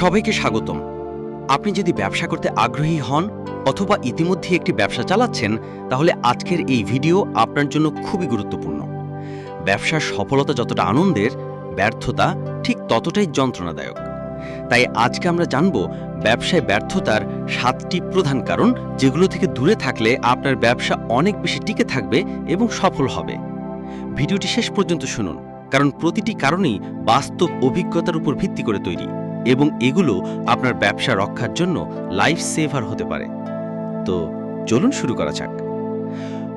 সবাইকে স্বাগতম। আপনি যদি ব্যবসা করতে আগ্রহী হন অথবা ইতিমধ্যে একটি ব্যবসা চালাচ্ছেন, তাহলে আজকের এই ভিডিও আপনার জন্য খুবই গুরুত্বপূর্ণ। ব্যবসার সফলতা যতটা আনন্দের, ব্যর্থতা ঠিক ততটাই যন্ত্রণাদায়ক। তাই আজকে আমরা জানব ব্যবসায় ব্যর্থতার সাতটি প্রধান কারণ যেগুলো থেকে দূরে থাকলে আপনার ব্যবসা অনেক বেশি টিকে থাকবে এবং সফল হবে। ভিডিওটি শেষ পর্যন্ত শুনুন, কারণ প্রতিটি কারণেই বাস্তব অভিজ্ঞতার উপর ভিত্তি করে তৈরি। এবং এগুলো আপনার ব্যবসা রক্ষার জন্য লাইফ সেভার হতে পারে। তো চলুন শুরু করা যাক।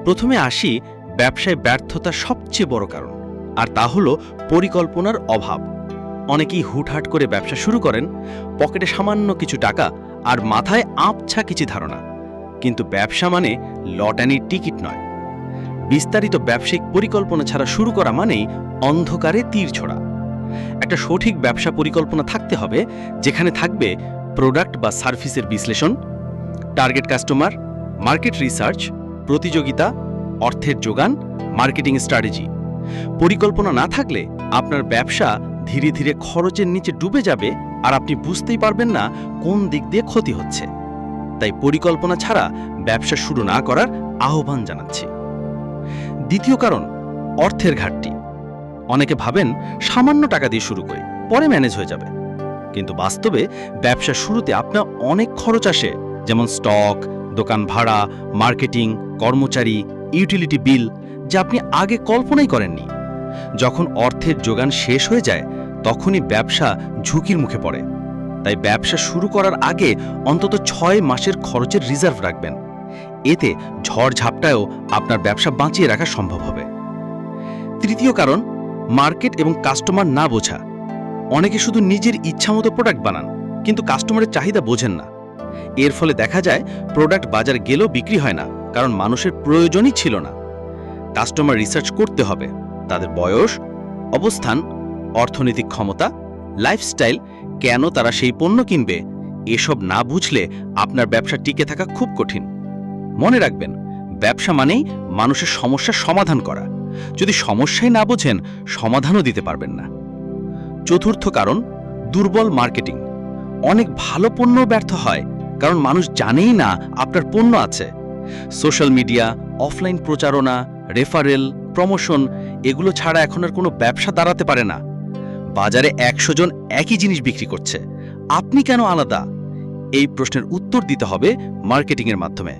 প্রথমে আসি ব্যবসায় ব্যর্থতা সবচেয়ে বড় কারণ, আর তা হলো পরিকল্পনার অভাব। অনেকেই হুটহাট করে ব্যবসা শুরু করেন, পকেটে সামান্য কিছু টাকা আর মাথায় আবছা কিছু ধারণা। কিন্তু ব্যবসা মানে লটানির টিকিট নয়। বিস্তারিত ব্যবসায়িক পরিকল্পনা ছাড়া শুরু করা মানেই অন্ধকারে তীর ছোড়া। একটা সঠিক ব্যবসা পরিকল্পনা থাকতে হবে, যেখানে থাকবে প্রোডাক্ট বা সার্ভিসের বিশ্লেষণ টার্গেট কাস্টমার মার্কেট রিসার্চ প্রতিযোগিতা, অর্থের যোগান মার্কেটিং স্ট্র্যাটেজি পরিকল্পনা না থাকলে আপনার ব্যবসা ধীরে ধীরে খরচের নিচে ডুবে যাবে আর আপনি বুঝতেই পারবেন না কোন দিক দিয়ে ক্ষতি হচ্ছে। তাই পরিকল্পনা ছাড়া ব্যবসা শুরু না করার আহ্বান জানাচ্ছি। দ্বিতীয় কারণ, অর্থের ঘাটতি। অনেকে ভাবেন সামান্য টাকা দিয়ে শুরু করে, পরে ম্যানেজ হয়ে যাবে। কিন্তু বাস্তবে ব্যবসা শুরুতে আপনার অনেক খরচ আসে, যেমন স্টক, দোকান ভাড়া, মার্কেটিং, কর্মচারী, ইউটিলিটি বিল, যা আপনি আগে কল্পনাই করেননি। যখন অর্থের যোগান শেষ হয়ে যায়, তখনই ব্যবসা ঝুঁকির মুখে পড়ে। তাই ব্যবসা শুরু করার আগে অন্তত ছয় মাসের খরচের রিজার্ভ রাখবেন। এতে ঝড় ঝাপটায়ও আপনার ব্যবসা বাঁচিয়ে রাখা সম্ভব হবে। তৃতীয় কারণ মার্কেট এবং কাস্টমার না বোঝা। অনেকে শুধু নিজের ইচ্ছামতো প্রোডাক্ট বানান, কিন্তু কাস্টমারের চাহিদা বোঝেন না। এর ফলে দেখা যায়, প্রোডাক্ট বাজার গেলেও বিক্রি হয় না, কারণ মানুষের প্রয়োজনই ছিল না। কাস্টমার রিসার্চ করতে হবে, তাদের বয়স, অবস্থান, অর্থনৈতিক ক্ষমতা, লাইফস্টাইল, কেন তারা সেই পণ্য কিনবে, এসব না বুঝলে আপনার ব্যবসা টিকে থাকা খুব কঠিন। মনে রাখবেন, ব্যবসা মানেই মানুষের সমস্যার সমাধান করা। যদি সমস্যাই না বোঝেন, সমাধানও দিতে পারবেন না। চতুর্থ কারণ, দুর্বল মার্কেটিং। অনেক ভালো পণ্য ব্যর্থ হয়, কারণ মানুষ জানেই না আপনার পণ্য আছে। সোশ্যাল মিডিয়া, অফলাইন প্রচারণা, রেফারেল, প্রমোশন, এগুলো ছাড়া এখন আর কোনো ব্যবসা দাঁড়াতে পারে না। বাজারে একশো জন একই জিনিস বিক্রি করছে। আপনি কেন আলাদা? এই প্রশ্নের উত্তর দিতে হবে মার্কেটিংয়ের মাধ্যমে।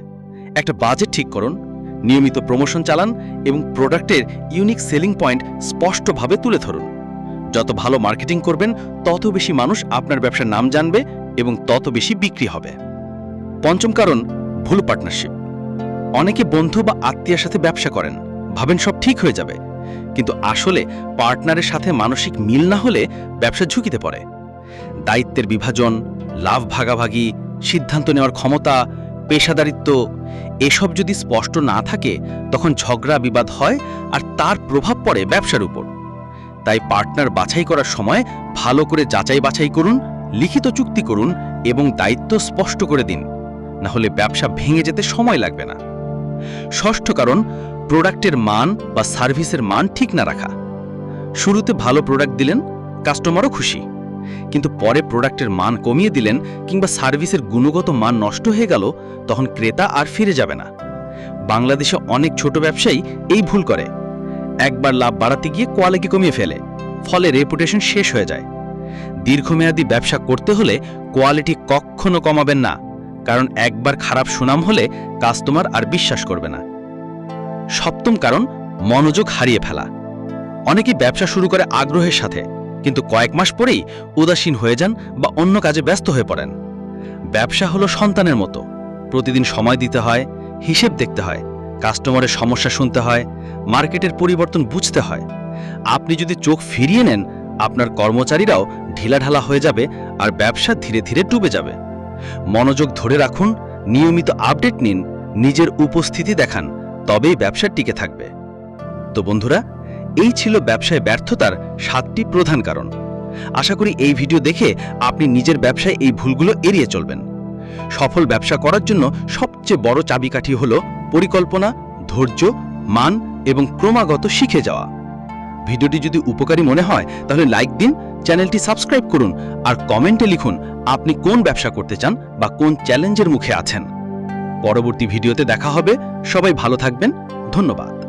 একটা বাজেট ঠিক করুন নিয়মিত প্রমোশন চালান এবং প্রোডাক্টের ইউনিক সেলিং পয়েন্ট স্পষ্টভাবে তুলে ধরুন। যত ভালো মার্কেটিং করবেন, তত বেশি মানুষ আপনার ব্যবসার নাম জানবে এবং তত বেশি বিক্রি হবে। পঞ্চম কারণ, ভুল পার্টনারশিপ অনেকে বন্ধু বা আত্মীয়ের সাথে ব্যবসা করেন, ভাবেন সব ঠিক হয়ে যাবে। কিন্তু আসলে পার্টনারের সাথে মানসিক মিল না হলে ব্যবসা ঝুঁকিতে পড়ে। দায়িত্বের বিভাজন, লাভ ভাগাভাগি, সিদ্ধান্ত নেওয়ার ক্ষমতা পেশাদারিত্ব, এসব যদি স্পষ্ট না থাকে, তখন ঝগড়া বিবাদ হয় আর তার প্রভাব পড়ে ব্যবসার উপর। তাই পার্টনার বাছাই করার সময় ভালো করে যাচাই বাছাই করুন, লিখিত চুক্তি করুন এবং দায়িত্ব স্পষ্ট করে দিন। না হলে ব্যবসা ভেঙে যেতে সময় লাগবে না। ষষ্ঠ কারণ, প্রোডাক্টের মান বা সার্ভিসের মান ঠিক না রাখা। শুরুতে ভালো প্রোডাক্ট দিলেন, কাস্টমারও খুশি। কিন্তু পরে প্রোডাক্টের মান কমিয়ে দিলেন কিংবা সার্ভিসের গুণগত মান নষ্ট হয়ে গেল, তখন ক্রেতা আর ফিরে যাবে না। বাংলাদেশে অনেক ছোট ব্যবসায়ী এই ভুল করে। একবার লাভ বাড়াতে গিয়ে কোয়ালিটি কমিয়ে ফেলে, ফলে রেপুটেশন শেষ হয়ে যায়। দীর্ঘমেয়াদী ব্যবসা করতে হলে কোয়ালিটি কখনো কমাবেন না, কারণ একবার খারাপ সুনাম হলে কাস্টমার আর বিশ্বাস করবে না। সপ্তম কারণ, মনোযোগ হারিয়ে ফেলা। অনেকেই ব্যবসা শুরু করে আগ্রহের সাথে। কিন্তু কয়েক মাস পরেই উদাসীন হয়ে যান বা অন্য কাজে ব্যস্ত হয়ে পড়েন। ব্যবসা হলো সন্তানের মতো। প্রতিদিন সময় দিতে হয়, হিসেব দেখতে হয়, কাস্টমারের সমস্যা শুনতে হয়, মার্কেটের পরিবর্তন বুঝতে হয়। আপনি যদি চোখ ফিরিয়ে নেন, আপনার কর্মচারীরাও ঢিলাঢালা হয়ে যাবে আর ব্যবসা ধীরে ধীরে ডুবে যাবে। মনোযোগ ধরে রাখুন, নিয়মিত আপডেট নিন, নিজের উপস্থিতি দেখান, তবেই ব্যবসা টিকে থাকবে। তো বন্ধুরা এই ছিল ব্যবসায় ব্যর্থতার সাতটি প্রধান কারণ। আশা করি এই ভিডিও দেখে আপনি নিজের ব্যবসায় এই ভুলগুলো এড়িয়ে চলবেন। সফল ব্যবসা করার জন্য সবচেয়ে বড় চাবিকাঠি হল পরিকল্পনা, ধৈর্য, মান এবং ক্রমাগত শিখে যাওয়া। ভিডিওটি যদি উপকারী মনে হয়, তাহলে লাইক দিন, চ্যানেলটি সাবস্ক্রাইব করুন আর কমেন্টে লিখুন আপনি কোন ব্যবসা করতে চান বা কোন চ্যালেঞ্জের মুখে আছেন। পরবর্তী ভিডিওতে দেখা হবে। সবাই ভালো থাকবেন। ধন্যবাদ।